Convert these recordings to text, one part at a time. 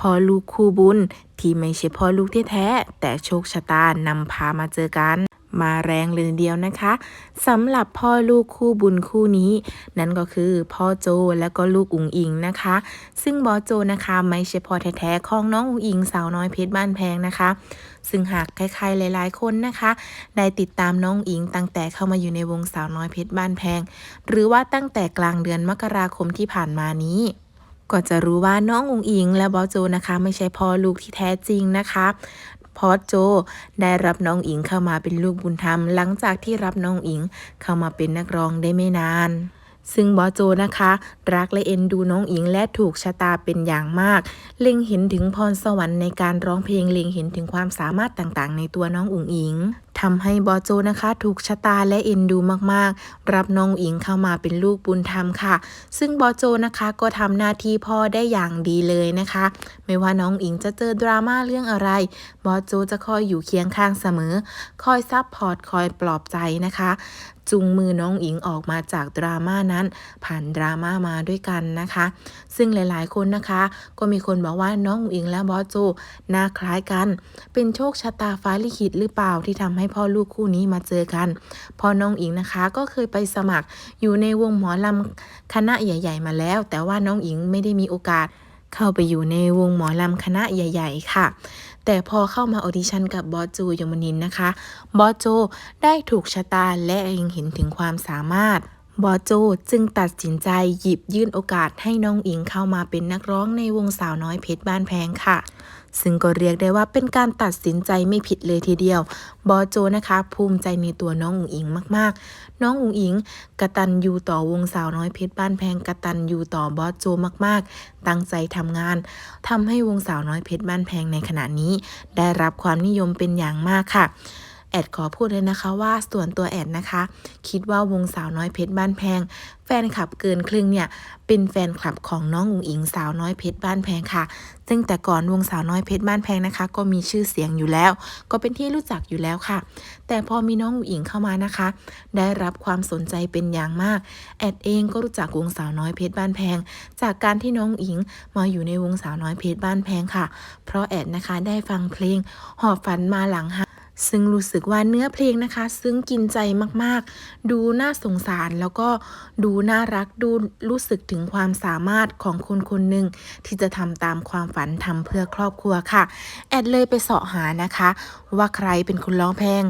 พ่อลูกคู่บุญ ที่ไม่ใช่พ่อลูกแท้ๆแต่โชคชะตานำพามาเจอกัน มาแรงเลยทีเดียวนะคะสำหรับพ่อลูกคู่บุญคู่นี้ นั่นก็คือพ่อโจและก็ลูกอุ๋งอิงนะคะ ซึ่งบอโจนะคะไม่ใช่พ่อแท้ๆของน้องอุ๋งอิงสาวน้อยเพชรบ้านแพงนะคะซึ่งหากใครๆหลายๆคนนะคะ ได้ติดตามน้องอิงตั้งแต่เข้ามาอยู่ในวงสาวน้อยเพชรบ้านแพง หรือว่าตั้งแต่กลางเดือนมกราคมที่ผ่านมานี้ ก็จะรู้ว่าน้องอุงอิงและบอสโจนะคะ ไม่ใช่พ่อลูกที่แท้จริงนะคะพอโจ ได้รับน้องอิงเข้ามาเป็นลูกบุญธรรม หลังจากที่รับน้องอิงเข้ามาเป็นนักร้องได้ไม่นาน ซึ่งบอโจนะคะ รักและเอ็นดูน้องอิงและถูกชะตาเป็นอย่างมาก เล็งเห็นถึงพรสวรรค์ในการร้องเพลงเล็งเห็นถึงความสามารถต่างๆ ในตัวน้องอุ๋งอิง ทำให้บอโจนะคะถูกชะตาและเอ็นดูมากๆ รับน้องอิงเข้ามาเป็นลูกบุญธรรมค่ะ ซึ่งบอโจนะคะก็ทำหน้าที่พ่อได้อย่างดีเลยนะคะ ไม่ว่าน้องอิงจะเจอดราม่าเรื่องอะไร บอโจจะคอยอยู่เคียงข้างเสมอ คอยซับพอร์ตคอยปลอบใจนะคะจูงมือน้องอิงออกมาจากดราม่านั้น ผ่านดราม่ามาด้วยกันนะคะ ซึ่งหลายๆคนนะคะ ก็มีคนบอกว่าน้องอิงและบอสโจหน้าคล้ายกัน เป็นโชคชะตาฟ้าลิขิตหรือเปล่าที่ทำให้พ่อลูกคู่นี้มาเจอกันพอน้องอิงนะคะก็เคยไปสมัครอยู่ในวงหมอลำคณะใหญ่ ๆ มาแล้ว แต่ว่าน้องอิงไม่ได้มีโอกาส เข้าไปอยู่ในวงหมอลำคณะใหญ่ ๆ ค่ะ แต่พอเข้ามาออดิชั่นกับบอสโจยมนินนะคะ บอสโจได้ถูกชะตาและยังเห็นถึงความสามารถ บอโจจึงตัดสินใจหยิบยื่นโอกาสให้น้องอิงเข้ามาเป็นนักร้องในวงสาวน้อยเพชรบ้านแพงค่ะ ซึ่งก็เรียกได้ว่าเป็นการตัดสินใจไม่ผิดเลยทีเดียว บอโจนะคะ ภูมิใจในตัวน้องอุ๋งอิงมากๆ น้องอุ๋งอิงกระตันยูต่อวงสาวน้อยเพชรบ้านแพงกระตันยูต่อบอโจมากๆ ตั้งใจทำงานทำให้วงสาวน้อยเพชรบ้านแพงในขณะนี้ ได้รับความนิยมเป็นอย่างมากค่ะ แอดขอพูดเลยนะคะว่าส่วนตัวแอดนะคะ คิดว่าวงสาวน้อยเพชรบ้านแพง แฟนคลับเกินครึ่งเนี่ย เป็นแฟนคลับของน้องอุ๋งอิงสาวน้อยเพชรบ้านแพงค่ะ ซึ่งแต่ก่อนวงสาวน้อยเพชรบ้านแพงนะคะ ก็มีชื่อเสียงอยู่แล้ว ก็เป็นที่รู้จักอยู่แล้วค่ะ แต่พอมีน้องอุ๋งอิงเข้ามานะคะ ได้รับความสนใจเป็นอย่างมาก แอดเองก็รู้จักวงสาวน้อยเพชรบ้านแพง จากการที่น้องอุ๋งอิงมาอยู่ในวงสาวน้อยเพชรบ้านแพงค่ะ เพราะแอดนะคะได้ฟังเพลงหอบฝันมาหลังหัก ซึ่งรู้สึกว่าเนื้อเพลงนะคะ ซึ่งกินใจมากๆ ดูน่าสงสารแล้วก็ดูน่ารักดูรู้สึกถึงความสามารถของคนคนหนึ่งที่จะทำตามความฝันทำเพื่อครอบครัวค่ะ แอดเลยไปเสาะหานะคะ ว่าใครเป็นคนร้องเพลง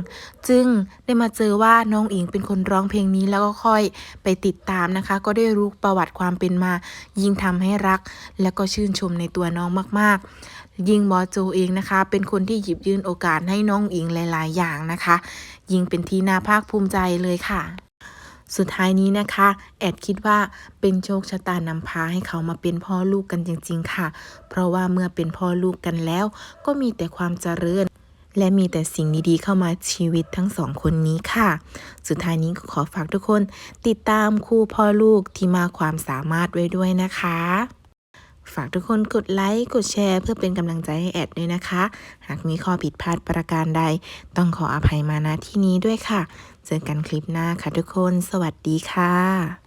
จึงได้มาเจอว่าน้องอิงเป็นคนร้องเพลงนี้แล้วก็ค่อยไปติดตามนะคะ ก็ได้รู้ประวัติความเป็นมา ยิ่งทำให้รัก และก็ชื่นชมในตัวน้องมากๆ ยิงบอโจเองนะคะ เป็นคนที่หยิบยื่นโอกาสให้น้องอิงหลาย ๆ อย่างนะคะ ยิงเป็นที่น่าภาคภูมิใจเลยค่ะสุดท้ายนี้นะคะ แอดคิดว่าเป็นโชคชะตานำพาให้เขามาเป็นพ่อลูกกันจริง ๆ ค่ะ เพราะว่าเมื่อเป็นพ่อลูกกันแล้ว ก็มีแต่ความเจริญ และมีแต่สิ่งดีๆ เข้ามาชีวิตทั้งสองคนนี้ค่ะ สุดท้ายนี้ก็ขอฝากทุกคน ติดตามคู่พ่อลูกที่มาความสามารถไว้ด้วยนะคะ ฝากทุกคนกดไลค์กดแชร์ เพื่อเป็นกำลังใจให้แอดด้วยนะคะ หากมีข้อผิดพลาดประการใด ต้องขออภัยมาณที่นี้ด้วยค่ะ เจอกันคลิปหน้าค่ะทุกคน สวัสดีค่ะ